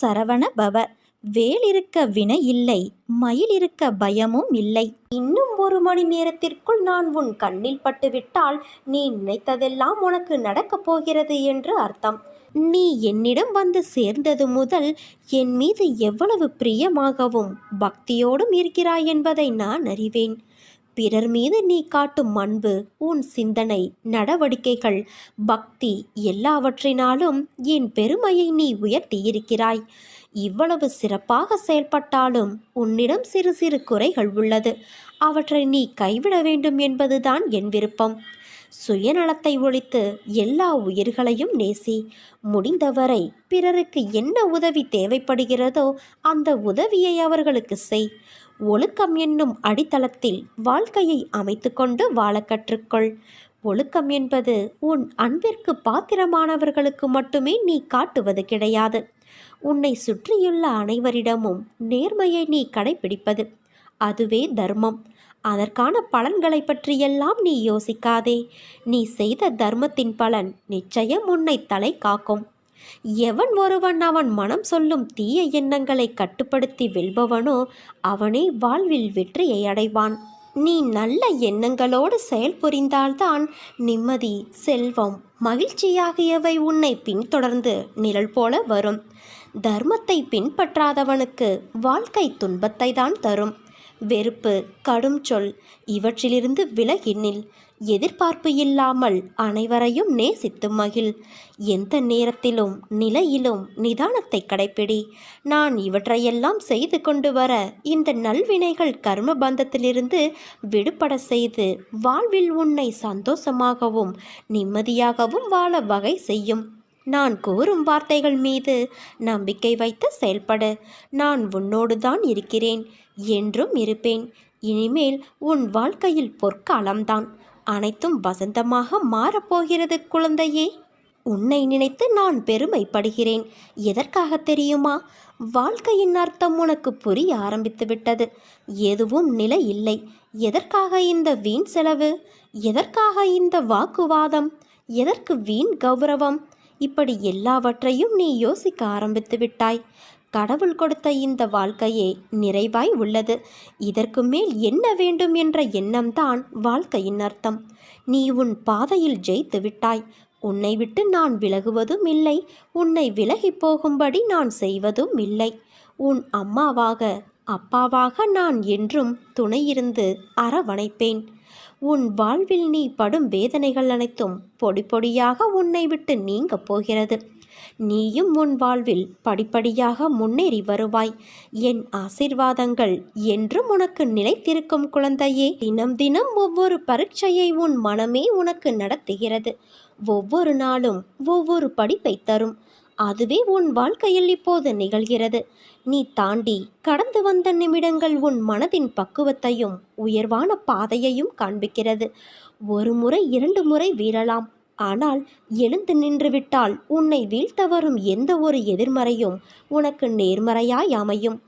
சரவண பவ வேல் இருக்க வினை இல்லை மயில் இருக்க பயமும் இல்லை. இன்னும் ஒரு மணி நேரத்திற்குள் நான் உன் கண்ணில் பட்டுவிட்டால் நீ நினைத்ததெல்லாம் உனக்கு நடக்கப் போகிறது என்று அர்த்தம். நீ என்னிடம் வந்து சேர்ந்தது முதல் என் மீது எவ்வளவு பிரியமாகவும் பக்தியோடும் இருக்கிறாய் என்பதை நான் அறிவேன். பிறர் மீது நீ காட்டும் அன்பு உன் சிந்தனை நடவடிக்கைகள் பக்தி எல்லாவற்றினாலும் என் பெருமையை நீ உயர்த்தியிருக்கிறாய். இவ்வளவு சிறப்பாக செயல்பட்டாலும் உன்னிடம் சிறு சிறு குறைகள் உள்ளது. அவற்றை நீ கைவிட வேண்டும் என்பதுதான் என் விருப்பம். சுயநலத்தை ஒழித்து எல்லா உயிர்களையும் நேசி. முடிந்தவரை பிறருக்கு என்ன உதவி தேவைப்படுகிறதோ அந்த உதவியை அவர்களுக்கு செய். ஒழுக்கம் என்னும் அடித்தளத்தில் வாழ்க்கையை அமைத்துக்கொண்டு வாழ கற்றுக்கொள். ஒழுக்கம் என்பது உன் அன்பிற்கு பாத்திரமானவர்களுக்கு மட்டுமே நீ காட்டுவது கிடையாது. உன்னை சுற்றியுள்ள அனைவரிடமும் நேர்மையை நீ கடைபிடிப்பது அதுவே தர்மம். அதற்கான பலன்களை பற்றியெல்லாம் நீ யோசிக்காதே. நீ செய்த தர்மத்தின் பலன் நிச்சயம் உன்னை தலை காக்கும். எவன் ஒருவன் அவன் மனம் சொல்லும் தீய எண்ணங்களை கட்டுப்படுத்தி வெல்பவனோ அவனே வாழ்வில் வெற்றியை அடைவான். நீ நல்ல எண்ணங்களோடு செயல்புரிந்தால்தான் நிம்மதி செல்வம் மகிழ்ச்சி ஆகியவை உன்னை பின்தொடர்ந்து நிழல் போல வரும். தர்மத்தை பின்பற்றாதவனுக்கு வாழ்க்கை துன்பத்தை தான் தரும். வெறுப்பு கடும் சொல் இவற்றிலிருந்து விலகினில் எதிர்பார்ப்பு இல்லாமல் அனைவரையும் நேசித்து மகிழ். எந்த நேரத்திலும் நிலையிலும் நிதானத்தை கடைப்பிடி. நான் இவற்றையெல்லாம் செய்து கொண்டு வர இந்த நல்வினைகள் கர்ம பந்தத்திலிருந்து விடுபட செய்து வாழ்வில் உன்னை சந்தோஷமாகவும் நிம்மதியாகவும் வாழ வகை செய்யும். நான் கூறும் வார்த்தைகள் மீது நம்பிக்கை வைத்து செயல்படு. நான் உன்னோடு தான் இருக்கிறேன் என்றும் இருப்பேன். இனிமேல் உன் வாழ்க்கையில் பொற்காலம்தான். அனைத்தும் வசந்தமாக மாறப்போகிறது குழந்தையே. உன்னை நினைத்து நான் பெருமைப்படுகிறேன். எதற்காக தெரியுமா? வாழ்க்கையின் அர்த்தம் உனக்கு புரிய ஆரம்பித்து விட்டது. எதுவும் நிலை இல்லை. எதற்காக இந்த வீண் செலவு? எதற்காக இந்த வாக்குவாதம்? எதற்கு வீண் கௌரவம்? இப்படி எல்லாவற்றையும் நீ யோசிக்க ஆரம்பித்து விட்டாய். கடவுள் கொடுத்த இந்த வாழ்க்கையே நிறைவாய் உள்ளது. இதற்கு மேல் என்ன வேண்டும் என்ற எண்ணம்தான் வாழ்க்கையின் அர்த்தம். நீ உன் பாதையில் ஜெயித்து விட்டாய். உன்னை விட்டு நான் விலகுவதும் இல்லை. உன்னை விலகி போகும்படி நான் செய்வதும் இல்லை. உன் அம்மாவாக அப்பாவாக நான் என்றும் துணையிருந்து அரவணைப்பேன். உன் வாழ்வில் நீ படும் வேதனைகள் அனைத்தும் பொடி பொடியாக உன்னை விட்டு நீங்கப் போகிறது. நீயும் உன் வாழ்வில் படிப்படியாக முன்னேறி வருவாய். என் ஆசிர்வாதங்கள் என்றும் உனக்கு நிலைத்திருக்கும் குழந்தையே. தினம் தினம் ஒவ்வொரு பரீட்சையை உன் மனமே உனக்கு நடத்துகிறது. ஒவ்வொரு நாளும் ஒவ்வொரு படிப்பை தரும். அதுவே உன் வாழ்க்கையில் இப்போது நிகழ்கிறது. நீ தாண்டி கடந்து வந்த நிமிடங்கள் உன் மனதின் பக்குவத்தையும் உயர்வான பாதையையும் காண்பிக்கிறது. ஒரு முறை இரண்டு முறை வீழலாம். ஆனால் எழுந்து நின்றுவிட்டால் உன்னை வீழ்த்த வரும் எந்த ஒரு எதிர்மறையும் உனக்கு நேர்மறையாய் அமையும்.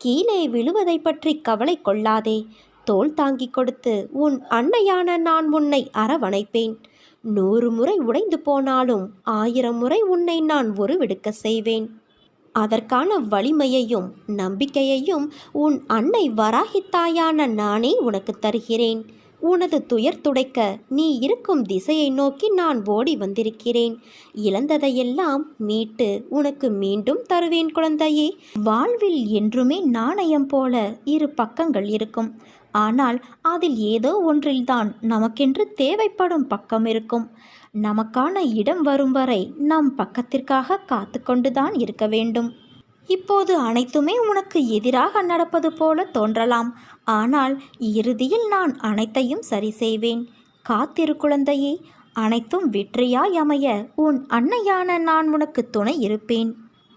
கீழே விழுவதை பற்றி கவலை கொள்ளாதே. தோல் தாங்கி கொடுத்து உன் அன்னையான நான் உன்னை அரவணைப்பேன். நூறு முறை உடைந்து போனாலும் ஆயிரம் முறை உன்னை நான் உருவெடுக்க செய்வேன். அதற்கான வலிமையையும் நம்பிக்கையையும் உன் அன்னை வராகித்தாயான நானே உனக்கு தருகிறேன். உனது துயர் துடைக்க நீ இருக்கும் திசையை நோக்கி நான் ஓடி வந்திருக்கிறேன். இழந்ததையெல்லாம் மீட்டு உனக்கு மீண்டும் தருவேன் குழந்தையே. வாழ்வில் என்றுமே நாணயம் போல இரு பக்கங்கள் இருக்கும். ஆனால் அதில் ஏதோ ஒன்றில்தான் நமக்கென்று தேவைப்படும் பக்கம் இருக்கும். நமக்கான இடம் வரும் வரை நம் பக்கத்திற்காக காத்து கொண்டுதான் இருக்க வேண்டும். இப்போது அனைத்துமே உனக்கு எதிராக நடப்பது போல தோன்றலாம். ஆனால் இறுதியில் நான் அனைத்தையும் சரி செய்வேன். காத்திரு குழந்தையே அனைத்தும் வெற்றியாய் அமைய உன் அன்னையான நான் உனக்கு துணை இருப்பேன்.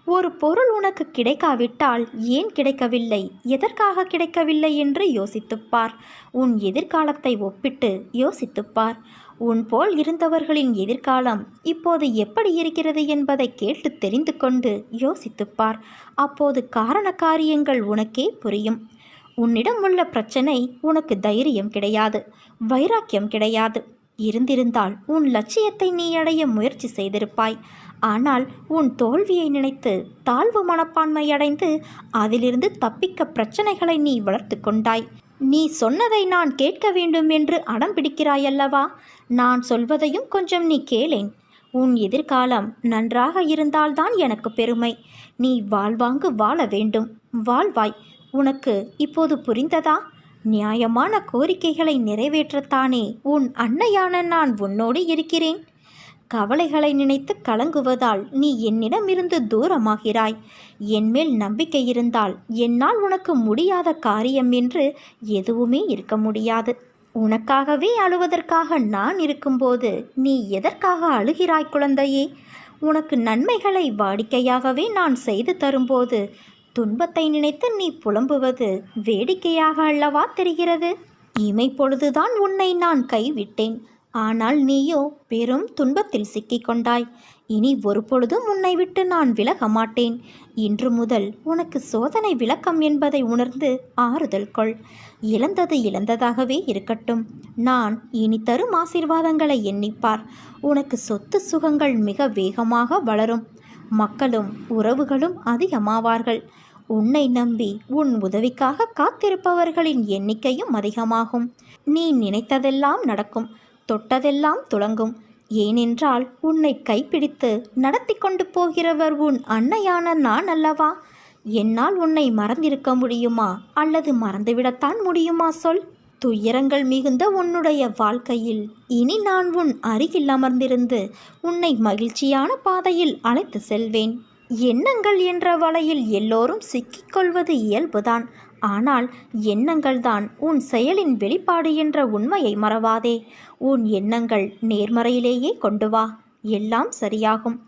ஒரு பொருள் உனக்கு கிடைக்காவிட்டால் ஏன் கிடைக்கவில்லை? எதற்காக கிடைக்கவில்லை என்று யோசித்துப்பார் உன் எதிர்காலத்தை ஒப்பிட்டு யோசித்துப்பார் உன் போல் இருந்தவர்களின் எதிர்காலம் இப்போது எப்படி இருக்கிறது என்பதை கேட்டு தெரிந்து கொண்டு யோசித்துப்பார் அப்போது காரண காரியங்கள் உனக்கே புரியும். உன்னிடம் உள்ள பிரச்சனை உனக்கு தைரியம் கிடையாது வைராக்கியம் கிடையாது. இருந்திருந்தால் உன் லட்சியத்தை நீ அடைய முயற்சி செய்திருப்பாய். ஆனால் உன் தோல்வியை நினைத்து தாழ்வு மனப்பான்மை அடைந்து அதிலிருந்து தப்பிக்க பிரச்சனைகளை நீ வளர்த்து கொண்டாய். நீ சொன்னதை நான் கேட்க வேண்டும் என்று அடம் பிடிக்கிறாயல்லவா? நான் சொல்வதையும் கொஞ்சம் நீ கேளேன். உன் எதிர்காலம் நன்றாக இருந்தால்தான் எனக்கு பெருமை. நீ வாழ்வாங்கு வாழ வேண்டும். வாழ்வாய் உனக்கு இப்போது புரிந்ததா? நியாயமான கோரிக்கைகளை நிறைவேற்றத்தானே உன் அன்னையான நான் உன்னோடு இருக்கிறேன். கவலைகளை நினைத்து கலங்குவதால் நீ என்னிடமிருந்து தூரமாகிறாய். என்மேல் நம்பிக்கை இருந்தால் என்னால் உனக்கு முடியாத காரியம் என்று எதுவுமே இருக்க முடியாது. உனக்காகவே அழுவதற்காக நான் இருக்கும்போது நீ எதற்காக அழுகிறாய் குழந்தையே? உனக்கு நன்மைகளை வாடிக்கையாகவே நான் செய்து தரும்போது துன்பத்தை நினைத்து நீ புலம்புவது வேடிக்கையாக அல்லவா தெரிகிறது? இமை பொழுதுதான் உன்னை நான் கைவிட்டேன். ஆனால் நீயோ பெரும் துன்பத்தில் சிக்கிக்கொண்டாய் இனி ஒரு பொழுதும் உன்னை விட்டு நான் விலக மாட்டேன். இன்று முதல் உனக்கு சோதனை விளக்கம் என்பதை உணர்ந்து ஆறுதல் கொள். இழந்தது இழந்ததாகவே இருக்கட்டும். நான் இனி தரும் ஆசீர்வாதங்களை எண்ணிப்பார். உனக்கு சொத்து சுகங்கள் மிக வேகமாக வளரும். மக்களும் உறவுகளும் அதிகமாவார்கள். உன்னை நம்பி உன் உதவிக்காக காத்திருப்பவர்களின் எண்ணிக்கையும் அதிகமாகும். நீ நினைத்ததெல்லாம் நடக்கும் தொட்டதெல்லாம் துளங்கும். ஏனென்றால் உன்னை கைப்பிடித்து நடத்தி கொண்டு போகிறவர் உன் அன்னையான நான் அல்லவா? என்னால் உன்னை மறந்திருக்க முடியுமா? அல்லது மறந்துவிடத்தான் முடியுமா சொல். துயரங்கள் மிகுந்த உன்னுடைய வாழ்க்கையில் இனி நான் உன் அருகில் அமர்ந்திருந்து உன்னை மகிழ்ச்சியான பாதையில் அழைத்து செல்வேன். எண்ணங்கள் என்ற வலையில் எல்லோரும் சிக்கிக்கொள்வது இயல்புதான். ஆனால் எண்ணங்கள்தான் உன் செயலின் வெளிப்பாடு என்ற உண்மையை மறவாதே. உன் எண்ணங்கள் நேர்மறையிலேயே கொண்டு வா. எல்லாம் சரியாகும்.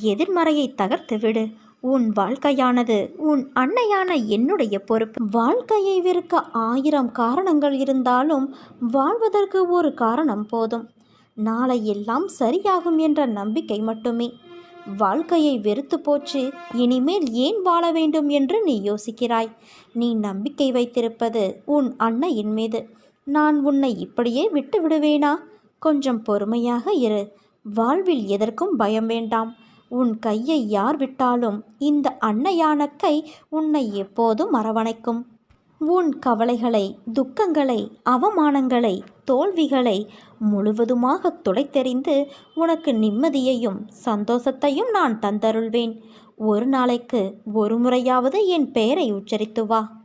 எதிர்மறையை தகர்த்து விடு உன் வாழ்க்கையானது உன் அன்னையான என்னுடைய பொறுப்பு. வாழ்க்கையை விற்க ஆயிரம் காரணங்கள் இருந்தாலும் வாழ்வதற்கு ஒரு காரணம் போதும். நாளை எல்லாம் சரியாகும் என்ற நம்பிக்கை மட்டுமே. வாழ்க்கையை வெறுத்து போச்சு. இனிமேல் ஏன் வாழ வேண்டும் என்று நீ யோசிக்கிறாய். நீ நம்பிக்கை வைத்திருப்பது உன் அன்னையின் மீது. நான் உன்னை இப்படியே விட்டு விடுவேனா? கொஞ்சம் பொறுமையாக இரு. வாழ்வில் எதற்கும் பயம் வேண்டாம். உன் கையை யார் விட்டாலும் இந்த அன்னையான கை உன்னை எப்போதும் அரவணைக்கும். உன் கவலைகளை துக்கங்களை அவமானங்களை தோல்விகளை முழுவதுமாக துடைத்தெறிந்து உனக்கு நிம்மதியையும் சந்தோஷத்தையும் நான் தந்தருள்வேன். ஒரு நாளைக்கு ஒரு முறையாவது என் பெயரை உச்சரித்து வா.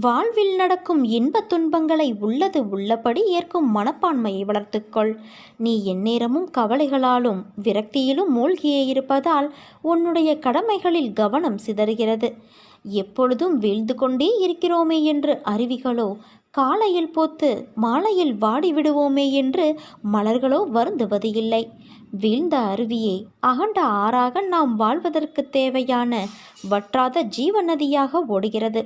வாழ்வில் நடக்கும் இன்பத் துன்பங்களை உள்ளது உள்ளபடி ஏற்கும் மனப்பான்மையை வளர்த்துக்கொள். நீ எந்நேரமும் கவலைகளாலும் விரக்தியிலும் மூழ்கியே இருப்பதால் உன்னுடைய கடமைகளில் கவனம் சிதறுகிறது. எப்பொழுதும் வீழ்ந்து கொண்டே இருக்கிறோமே என்று அருவிகளோ காலையில் போத்து மாலையில் வாடி விடுவோமே என்று மலர்களோ வருந்துவது இல்லை வீழ்ந்த அருவியே அகண்ட ஆறாக நாம் வாழ்வதற்கு தேவையான வற்றாத ஜீவ நதியாக ஓடுகிறது.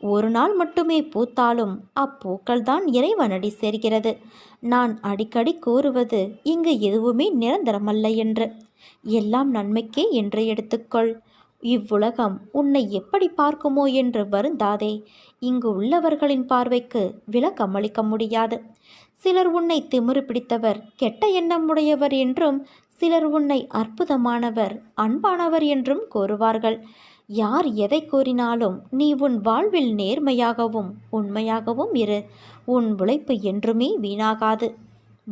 ஒரு நாள் மட்டுமே பூத்தாலும் அப்பூக்கள் தான் இறைவனடி சேர்கிறது. நான் அடிக்கடி கூறுவது இங்கு எதுவுமே நிரந்தரமல்ல என்று. எல்லாம் நன்மைக்கே என்று எடுத்துக்கொள். இவ்வுலகம் உன்னை எப்படி பார்க்குமோ என்று வருந்தாதே. இங்கு உள்ளவர்களின் பார்வைக்கு விளக்கம் அளிக்க முடியாது. சிலர் உன்னை திமிரு பிடித்தவர் கெட்ட எண்ணம் உடையவர் என்றும் சிலர் உன்னை அற்புதமானவர் அன்பானவர் என்றும் கூறுவார்கள். யார் எதை கூறினாலும் நீ உன் வாழ்வில் நேர்மையாகவும் உண்மையாகவும் இரு. உன் உழைப்பு என்றுமே வீணாகாது.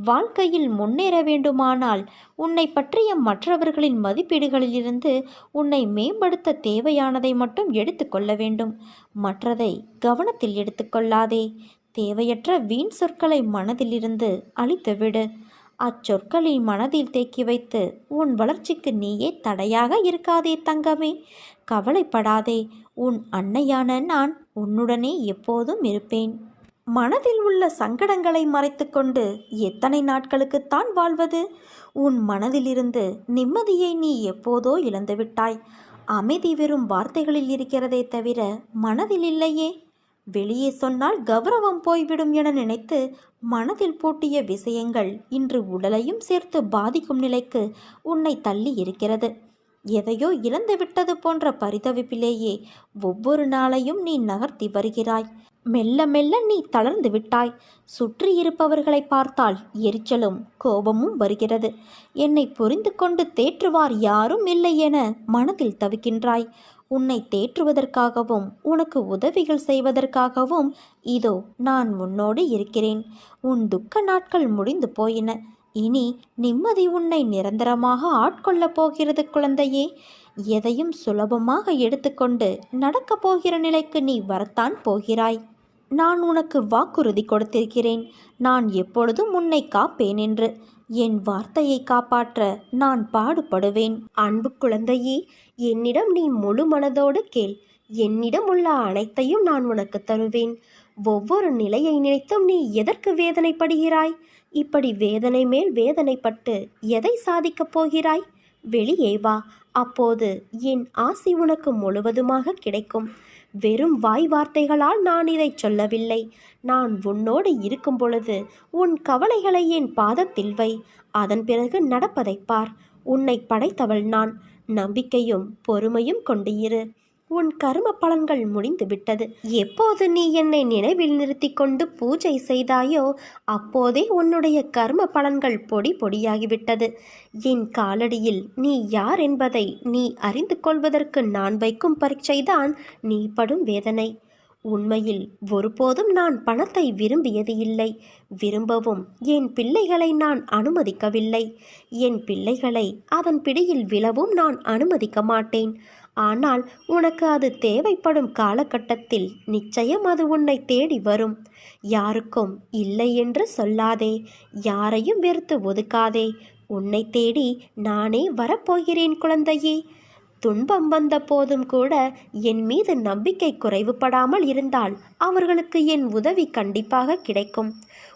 வாழ்க்கையில் முன்னேற வேண்டுமானால் உன்னை பற்றிய மற்றவர்களின் மதிப்பீடுகளிலிருந்து உன்னை மேம்படுத்த தேவையானதை மட்டும் எடுத்துக்கொள்ள வேண்டும். மற்றதை கவனத்தில் எடுத்துக்கொள்ளாதே தேவையற்ற வீண் சொற்களை மனதிலிருந்து அழித்துவிடு அச்சொற்களை மனதில் தேக்கி வைத்து உன் வளர்ச்சிக்கு நீயே தடையாக இருக்காதே தங்கமே. கவலைப்படாதே. உன் அன்னையான நான் உன்னுடனே எப்போதும் இருப்பேன். மனதில் உள்ள சங்கடங்களை மறைத்துக்கொண்டு எத்தனை நாட்களுக்குத்தான் வாழ்வது? உன் மனதிலிருந்து நிம்மதியை நீ எப்போதோ இழந்துவிட்டாய் அமைதி வெறும் வார்த்தைகளில் இருக்கிறதே தவிர மனதில் இல்லையே. வெளியே சொன்னால் கௌரவம் போய்விடும் என நினைத்து மனதில் பூட்டிய விஷயங்கள் இன்று உடலையும் சேர்த்து பாதிக்கும் நிலைக்கு உன்னை தள்ளி இருக்கிறது. எதையோ இழந்து விட்டது போன்ற பரிதவிப்பிலேயே ஒவ்வொரு நாளையும் நீ நகர்த்தி வருகிறாய். மெல்ல மெல்ல நீ தளர்ந்து விட்டாய். சுற்றி இருப்பவர்களை பார்த்தால் எரிச்சலும் கோபமும் வருகிறது. என்னை புரிந்து கொண்டு தேற்றுவார் யாரும் இல்லை என மனதில் தவிக்கின்றாய். உன்னை தேற்றுவதற்காகவும் உனக்கு உதவிகள் செய்வதற்காகவும் இதோ நான் உன்னோடு இருக்கிறேன். உன் துக்க நாட்கள் முடிந்து போயின. இனி நிம்மதி உன்னை நிரந்தரமாக ஆட்கொள்ளப் போகிறது குழந்தையே. எதையும் சுலபமாக எடுத்துக்கொண்டு நடக்கப் போகிற நிலைக்கு நீ வரத்தான் போகிறாய். நான் உனக்கு வாக்குறுதி கொடுத்திருக்கிறேன். நான் எப்பொழுதும் உன்னை காப்பேன் என்று. என் வார்த்தையை காப்பாற்ற நான் பாடுபடுவேன். அன்பு குழந்தையே என்னிடம் நீ முழு மனதோடு கேள். என்னிடம் உள்ள அனைத்தையும் நான் உனக்கு தருவேன். ஒவ்வொரு நிலையை நினைத்தும் நீ எதற்கு வேதனைப்படுகிறாய்? இப்படி வேதனை மேல் வேதனைப்பட்டு எதை சாதிக்கப் போகிறாய்? வெளியே வா. அப்போது என் ஆசி உனக்கு முழுவதுமாக கிடைக்கும். வெறும் வாய் வார்த்தைகளால் நான் இதை சொல்லவில்லை. நான் உன்னோடு இருக்கும் பொழுது உன் கவலைகளை என் பாதத்தில் வை. அதன் பிறகு நடப்பதைப் பார். உன்னை படைத்தவள் நான். நம்பிக்கையும் பொறுமையும் கொண்டு இரு. உன் கரும பலன்கள் முடிந்து விட்டது. எப்போது நீ என்னை நினைவில் நிறுத்தி கொண்டு பூஜை செய்தாயோ அப்போதே உன்னுடைய கர்ம பலன்கள் பொடி பொடியாகிவிட்டது. என் காலடியில் நீ யார் என்பதை நீ அறிந்து கொள்வதற்கு நான் வைக்கும் பரீட்சைதான் நீ படும் வேதனை. உண்மையில் ஒருபோதும் நான் பணத்தை விரும்பியது இல்லை. விரும்பவும் என் பிள்ளைகளை நான் அனுமதிக்கவில்லை. என் பிள்ளைகளை அதன் பிடியில் விழவும் நான் அனுமதிக்க மாட்டேன். ஆனால் உனக்கு அது தேவைப்படும் காலகட்டத்தில் நிச்சயம் அது உன்னை தேடி வரும். யாருக்கும் இல்லை என்று சொல்லாதே யாரையும் வெறுத்து ஒதுக்காதே. உன்னை தேடி நானே வரப்போகிறேன் குழந்தையே. துன்பம் வந்த போதும் கூட என் மீது நம்பிக்கை குறைவுபடாமல் இருந்தால் அவர்களுக்கு என் உதவி கண்டிப்பாக கிடைக்கும்.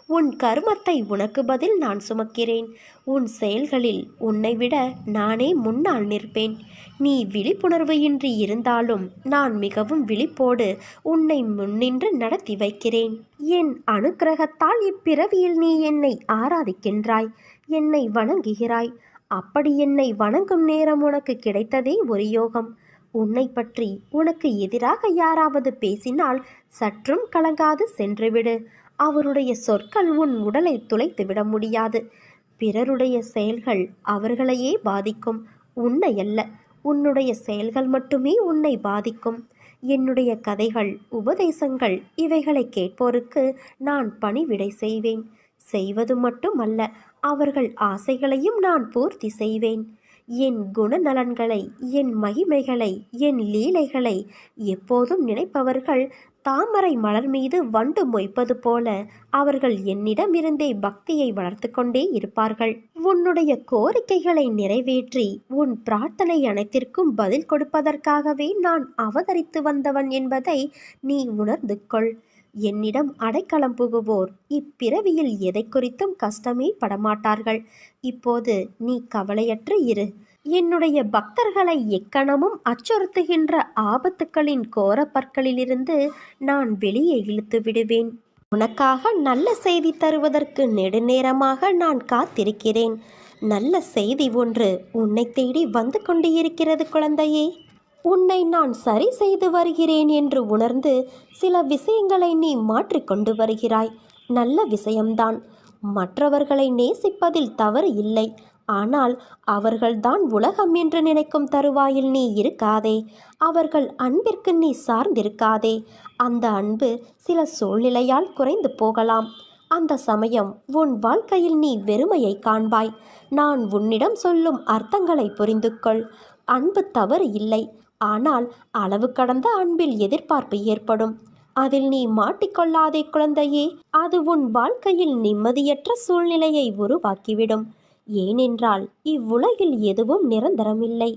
உன் கர்மத்தை உனக்கு பதில் நான் சுமக்கிறேன். உன் செயல்களில் உன்னை விட நானே முன்னால் நிற்பேன். நீ விழிப்புணர்வு இன்றி இருந்தாலும் நான் மிகவும் விழிப்போடு உன்னை முன்னின்று நடத்தி வைக்கிறேன். என் அனுக்கிரகத்தால் இப்பிறவியில் நீ என்னை ஆராதிக்கின்றாய். என்னை வணங்குகிறாய். அப்படி என்னை வணங்கும் நேரம் உனக்கு கிடைத்ததே ஒரு யோகம். உன்னை பற்றி உனக்கு எதிராக யாராவது பேசினால் சற்றும் கலங்காது சென்றுவிடு. அவருடைய சொற்கள் உன் உடலை துளைத்து விட முடியாது. பிறருடைய செயல்கள் அவர்களையே பாதிக்கும். உன்னை அல்ல உன்னுடைய செயல்கள் மட்டுமே உன்னை பாதிக்கும். என்னுடைய கதைகள் உபதேசங்கள் இவைகளை கேட்போருக்கு நான் பணிவிடை செய்வேன். செய்வது மட்டுமல்ல அவர்கள் ஆசைகளையும் நான் பூர்த்தி செய்வேன். என் குணநலன்களை என் மகிமைகளை என் லீலைகளை எப்போதும் நினைப்பவர்கள் தாமரை மலர் மீது வண்டு மொய்ப்பது போல அவர்கள் என்னிடமிருந்தே பக்தியை வளர்த்து கொண்டே இருப்பார்கள். உன்னுடைய கோரிக்கைகளை நிறைவேற்றி உன் பிரார்த்தனை அனைத்திற்கும் பதில் கொடுப்பதற்காகவே நான் அவதரித்து வந்தவன் என்பதை நீ உணர்ந்து கொள். என்னிடம் அடைக்கலம் புகுவோர். இப்பிறவியில் எதை குறித்தும் கஷ்டமே படமாட்டார்கள். இப்போது நீ கவலையற்று இரு. என்னுடைய பக்தர்களை எக்கணமும் அச்சுறுத்துகின்ற ஆபத்துக்களின் கோர பற்களிலிருந்து நான் வெளியே இழுத்து விடுவேன். உனக்காக நல்ல செய்தி தருவதற்கு நெடுநேரமாக நான் காத்திருக்கிறேன். நல்ல செய்தி ஒன்று உன்னை தேடி வந்து கொண்டு இருக்கிறது குழந்தையே. உன்னை நான் சரி செய்து வருகிறேன் என்று உணர்ந்து சில விஷயங்களை நீ மாற்றிக்கொண்டு வருகிறாய். நல்ல விஷயம்தான். மற்றவர்களை நேசிப்பதில் தவறு இல்லை. ஆனால் அவர்கள்தான் உலகம் என்று நினைக்கும் தருவாயில் நீ இருக்காதே. அவர்கள் அன்பிற்கு நீ சார்ந்திருக்காதே. அந்த அன்பு சில சூழ்நிலையால் குறைந்து போகலாம். அந்த சமயம் உன் வாழ்க்கையில் நீ வெறுமையை காண்பாய். நான் உன்னிடம் சொல்லும் அர்த்தங்களை புரிந்து கொள் அன்பு தவறு இல்லை. ஆனால் அளவு கடந்த அன்பில் எதிர்பார்ப்பு ஏற்படும். அதில் நீ மாட்டிக்கொள்ளாதே குழந்தையே. அது உன் வாழ்க்கையில் நிம்மதியற்ற சூழ்நிலையை உருவாக்கிவிடும். ஏனென்றால் இவ்வுலகில் எதுவும் நிரந்தரமில்லை.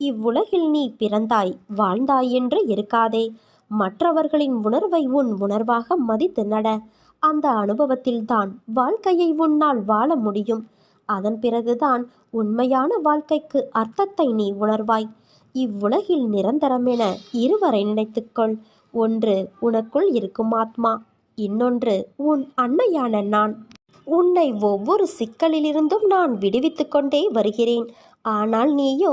இவ்வுலகில் நீ பிறந்தாய் வாழ்ந்தாய் என்று இருக்காதே. மற்றவர்களின் உணர்வை உன் உணர்வாக மதித்து நட. அந்த அனுபவத்தில்தான் வாழ்க்கையை உன்னால் வாழ முடியும். அதன் பிறகுதான் உண்மையான வாழ்க்கைக்கு அர்த்தத்தை நீ உணர்வாய். இவ்வுலகில் நிரந்தரமென இருவரை நினைத்துக்கொள். ஒன்று உனக்குள் இருக்கும் ஆத்மா. இன்னொன்று உன் அன்னையான நான். உன்னை ஒவ்வொரு சிக்கலிலிருந்தும் நான் விடுவித்து கொண்டே வருகிறேன். ஆனால் நீயோ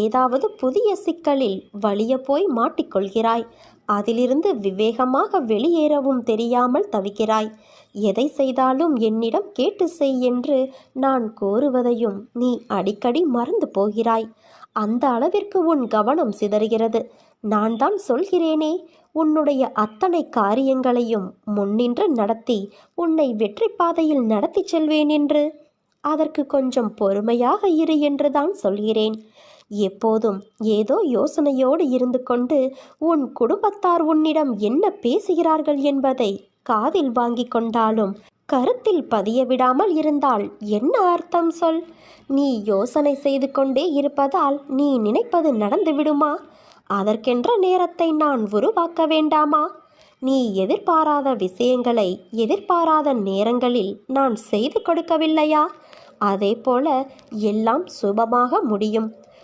ஏதாவது புதிய சிக்கலில் வலிய போய் மாட்டிக்கொள்கிறாய். அதிலிருந்து விவேகமாக வெளியேறவும் தெரியாமல் தவிக்கிறாய். எதை செய்தாலும் என்னிடம் கேட்டு செய் என்று நான் கோருவதையும் நீ அடிக்கடி மறந்து போகிறாய். அந்த அளவிற்கு உன் கவனம் சிதறுகிறது. நான் தான் சொல்கிறேனே உன்னுடைய அத்தனை காரியங்களையும் முன்னின்று நடத்தி உன்னை வெற்றி பாதையில் நடத்திச் செல்வேன் என்று. அதற்கு கொஞ்சம் பொறுமையாக இரு என்றுதான் சொல்கிறேன். எப்போதும் ஏதோ யோசனையோடு இருந்து கொண்டு உன் குடும்பத்தார் உன்னிடம் என்ன பேசுகிறார்கள் என்பதை காதில் வாங்கி கொண்டாலும் கருத்தில் பதிய விடாமல் இருந்தால் என்ன அர்த்தம் சொல்? நீ யோசனை செய்து கொண்டே இருப்பதால் நீ நினைப்பது நடந்துவிடுமா அதற்கென்ற நேரத்தை நான் உருவாக்க வேண்டாமா? நீ எதிர்பாராத விஷயங்களை எதிர்பாராத நேரங்களில் நான் செய்து கொடுக்கவில்லையா? அதே போல எல்லாம் சுபமாக முடியும்.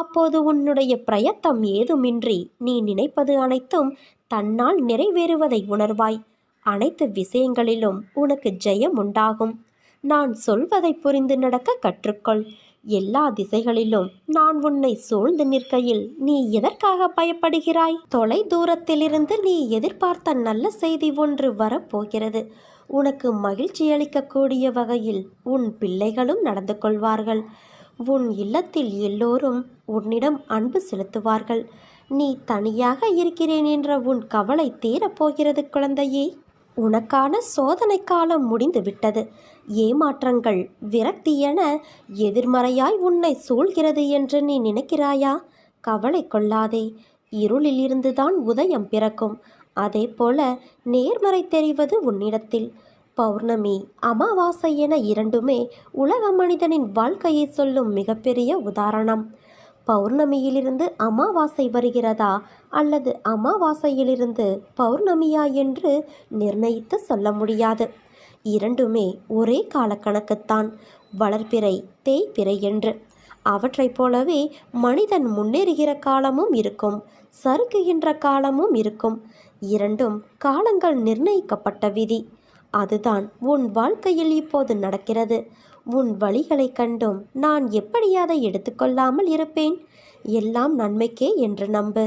அப்போது உன்னுடைய பிரயத்தம் ஏதுமின்றி நீ நினைப்பது அனைத்தும் தன்னால் நிறைவேறுவதை உணர்வாய். அனைத்து விஷயங்களிலும் உனக்கு ஜெயம் உண்டாகும். நான் சொல்வதை புரிந்து நடக்க கற்றுக்கொள். எல்லா திசைகளிலும் நான் உன்னை சூழ்ந்து நிற்கையில் நீ எதற்காக பயப்படுகிறாய்? தொலை தூரத்திலிருந்து நீ எதிர்பார்த்த நல்ல செய்தி ஒன்று வரப்போகிறது. உனக்கு மகிழ்ச்சி அளிக்கக்கூடிய வகையில் உன் பிள்ளைகளும் நடந்து கொள்வார்கள். உன் இல்லத்தில் எல்லோரும் உன்னிடம் அன்பு செலுத்துவார்கள். நீ தனியாக இருக்கிறேன் என்ற உன் கவலை தீரப்போகிறது குழந்தையே. உனக்கான சோதனை காலம் முடிந்துவிட்டது. ஏமாற்றங்கள் விரக்தி என எதிர்மறையாய் உன்னை சூழ்கிறது என்று நீ நினைக்கிறாயா? கவலை கொள்ளாதே. இருளிலிருந்துதான் உதயம் பிறக்கும். அதே போல நேர்மறை தெரிவது உன்னிடத்தில். பௌர்ணமி அமாவாசை என இரண்டுமே உலக மனிதனின் வாழ்க்கையை சொல்லும் மிகப்பெரிய உதாரணம். பௌர்ணமியிலிருந்து அமாவாசை வருகிறதா அல்லது அமாவாசையிலிருந்து பௌர்ணமியா என்று நிர்ணயித்து சொல்ல முடியாது. இரண்டுமே ஒரே காலக்கணக்குத்தான். வளர்பிறை தேய்பிறை என்று. அவற்றைப் போலவே மனிதன் முன்னேறுகிற காலமும் இருக்கும் சறுக்குகின்ற காலமும் இருக்கும். இரண்டும் காலங்கள் நிர்ணயிக்கப்பட்ட விதி. அதுதான் உன் வாழ்க்கையில் இப்போது நடக்கிறது. உன் வழிகளைக் கண்டும் நான் எப்படி அதை எடுத்துக்கொள்ளாமல் இருப்பேன்? எல்லாம் நன்மைக்கே என்று நம்பு.